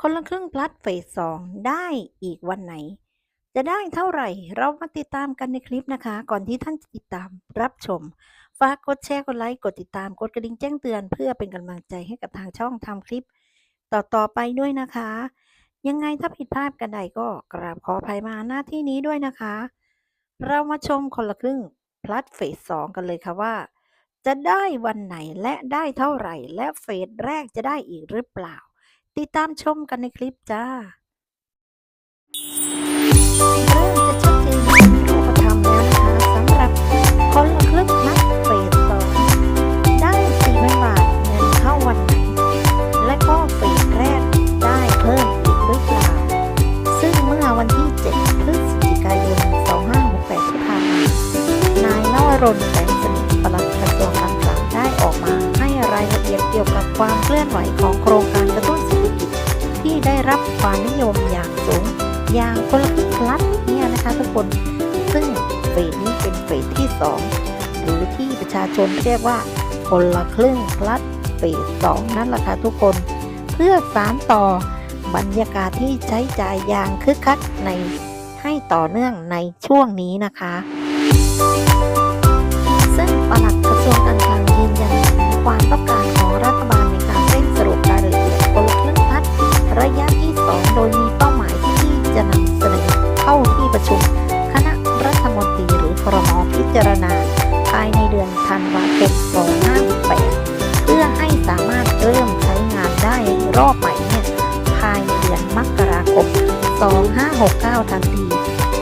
คนละครึ่งพลัดเฟสสองได้อีกวันไหน จะได้เท่าไหร่เรามาติดตามกันในคลิปนะคะ ก่อนที่ท่านจะติดตามรับชม ฝากกดแชร์กดไลค์กดติดตามกดกระดิ่งแจ้งเตือน เพื่อเป็นกำลังใจให้กับทางช่องทำคลิป ต่อๆไปด้วยนะคะ ยังไงถ้าผิดพลาดกันใดก็กราบขออภัยมาหน้าที่นี้ด้วยนะคะ เรามาชมคนละครึ่งพลัดเฟสสองกันเลยค่ะว่า จะได้วันไหนและได้เท่าไหร่และเฟสแรกจะได้อีกหรือเปล่า ติดตามชมกันในคลิปจ้าเริ่มจะชัดเจนเป็นรูปธรรมแล้วนะคะสำหรับคนละครึ่งนัดเฟสสอได้สี่พันบาทเงินเข้าวันไหน และก็เฟสแรกได้เพิ่มอีกหรือเปล่า ซึ่งเมื่อวันที่ 7 พฤศจิกายน 2568ที่ผ่านมานายนวรนแสง ความเคลื่อนไหวของโครงการกระตุ้นเศรษฐกิจ ที่ได้รับความนิยมอย่างสูง อย่างคนละครึ่งพลัดเนี่ยนะคะทุกคน ซึ่งเฟสนี้เป็นเฟสที่ 2 หรือที่ประชาชนเรียกว่าคนละครึ่งพลัดเฟสสองนั่นแหละค่ะทุกคน เพื่อสานต่อบรรยากาศที่ใช้จ่ายอย่างคึกคักในให้ต่อเนื่องในช่วงนี้นะคะ ที่ 2 โดยมีเป้าหมายที่จะนำเสนอเข้าที่ประชุม คณะรัฐมนตรีหรือครมพิจารณา ภายในเดือนธันวาคม2568เพื่อให้สามารถเริ่มใช้งานได้รอบใหม่เนี่ยภายในเดือนมกราคม2569 ทันที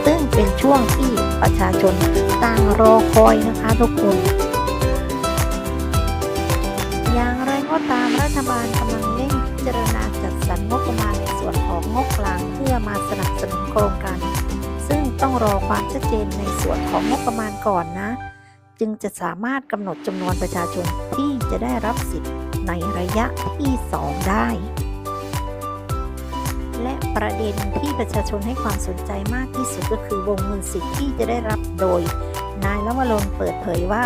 ซึ่งเป็นช่วงที่ประชาชนต่างรอคอยนะคะทุกคน อย่างไรก็ตามรัฐบาลกำลังเร่งพิจารณา โครงการ ซึ่งต้องรอความชัดเจนในส่วนของงบประมาณก่อนนะ จึงจะสามารถกำหนดจำนวนประชาชนที่จะได้รับสิทธิ์ในระยะที่ 2 ได้ และประเด็นที่ประชาชนให้ความสนใจมากที่สุดก็คือวงเงินสิทธิ์ที่จะได้รับโดย นายละวรนเปิดเผยว่า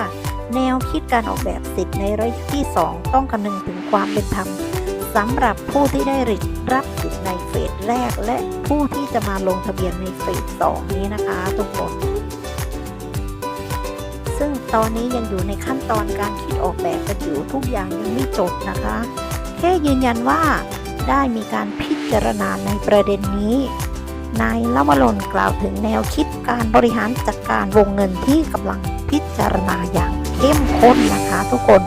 แนวคิดการออกแบบสิทธิ์ในระยะที่ 2 ต้องคำนึงถึงความเป็นธรรมสำหรับผู้ที่ได้รับสิทธิ์ใน เฟสแรกและผู้ที่จะมาลงทะเบียนในเฟส2นี้นะคะทุกคน ซึ่งตอนนี้ยังอยู่ในขั้นตอนการคิดออกแบบกันอยู่ทุกอย่างยังไม่จบนะคะ แค่ยืนยันว่าได้มีการพิจารณาในประเด็นนี้นายละวรนกล่าวถึงแนวคิดการบริหารจัดการวงเงินที่กำลังพิจารณาอย่างเข้มข้นนะคะทุกคน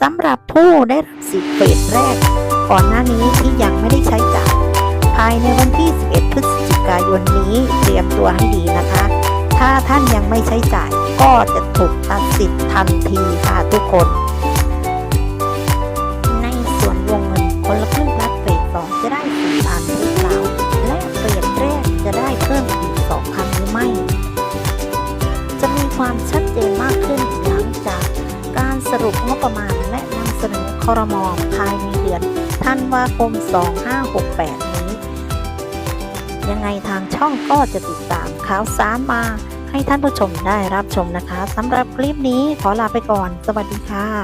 สำหรับผู้ได้รับสิทธิ์เฟสแรก ก่อนหน้านี้ที่ยังไม่ได้ใช้จ่าย ภายในวันที่ 11 พฤศจิกายนนี้เตรียมตัวให้ดีนะคะ ถ้าท่านยังไม่ใช้จ่ายก็จะถูกตัดสิทธิ์ทันทีค่ะทุกคน ในส่วนวงเงินคนละครึ่งรัฐเฟส2จะได้สี่พันหรือเปล่าและเฟสแรกจะได้เพิ่มอีก2พันหรือไม่ จะมีความชัดเจนมากขึ้นหลังจากการสรุปงบประมาณและนำเสนอคอรมอภายในเดือนธันวาคม 2568 ยังไงทางช่องก็จะติดตามข่าวสารมา ให้ท่านผู้ชมได้รับชมนะคะสำหรับคลิปนี้ขอลาไปก่อน สวัสดีค่ะ